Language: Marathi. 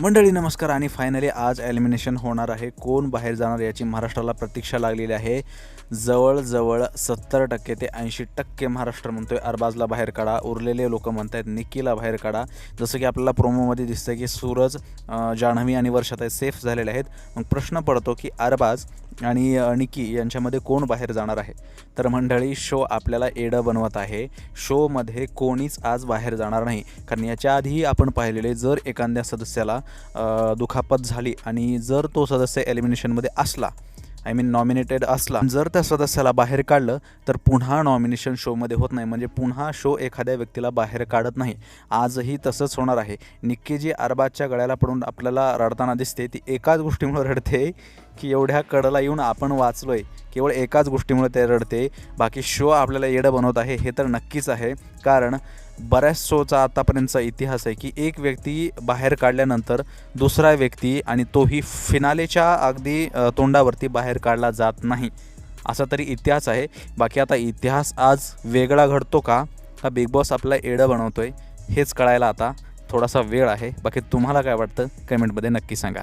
मंडळी नमस्कार आणि फायनली आज एलिमिनेशन होणार आहे. कोण बाहेर जाणार याची महाराष्ट्राला प्रतीक्षा लागलेली आहे. जवळजवळ सत्तर टक्के ते ऐंशी टक्के महाराष्ट्र म्हणतोय अरबाजला बाहेर काढा. उरलेले लोक म्हणत आहेत निकीला बाहेर काढा. जसं की आपल्याला प्रोमोमध्ये दिसतं की सूरज जान्हवी आणि वर्षाताई सेफ झालेले आहेत. मग प्रश्न पडतो की अरबाज आणि निकी निक्की यांच्यामध्ये कोण बाहेर जाणार आहे? तर मंडळी शो आपल्याला एडं बनवत आहे. शोमध्ये कोणीच आज बाहेर जाणार नाही. कारण याच्या आधीही आपण पाहिलेले जर एखाद्या सदस्याला दुखापत झाली आणि जर तो सदस्य एलिमिनेशनमध्ये असला आय मीन नॉमिनेटेड असला जर त्या सदस्याला बाहेर काढलं तर पुन्हा नॉमिनेशन शोमध्ये होत नाही. म्हणजे पुन्हा शो एखाद्या व्यक्तीला बाहेर काढत नाही. आजही तसंच होणार आहे. निक्की जी अरबाजच्या गळ्याला पडून आपल्याला रडताना दिसते. ती एकाच गोष्टीमुळे रडते. की एवढ्या कडला येऊन आपण वाचलोय केवळ एकाच गोष्टीमुळे ते रडते. बाकी शो आपल्याला येडं बनवत आहे हे तर नक्कीच आहे. कारण बऱ्याच शोचा आतापर्यंतचा इतिहास आहे की एक व्यक्ती बाहेर काढल्यानंतर दुसरा व्यक्ती आणि तोही फिनालेच्या अगदी तोंडावरती बाहेर काढला जात नाही. असा तरी इतिहास आहे. बाकी आता इतिहास आज वेगळा घडतो का? हा बिग बॉस आपला एडं बनवतोय हेच कळायला आता थोडासा वेळ आहे. बाकी तुम्हाला काय वाटतं? कमेंटमध्ये नक्की सांगा.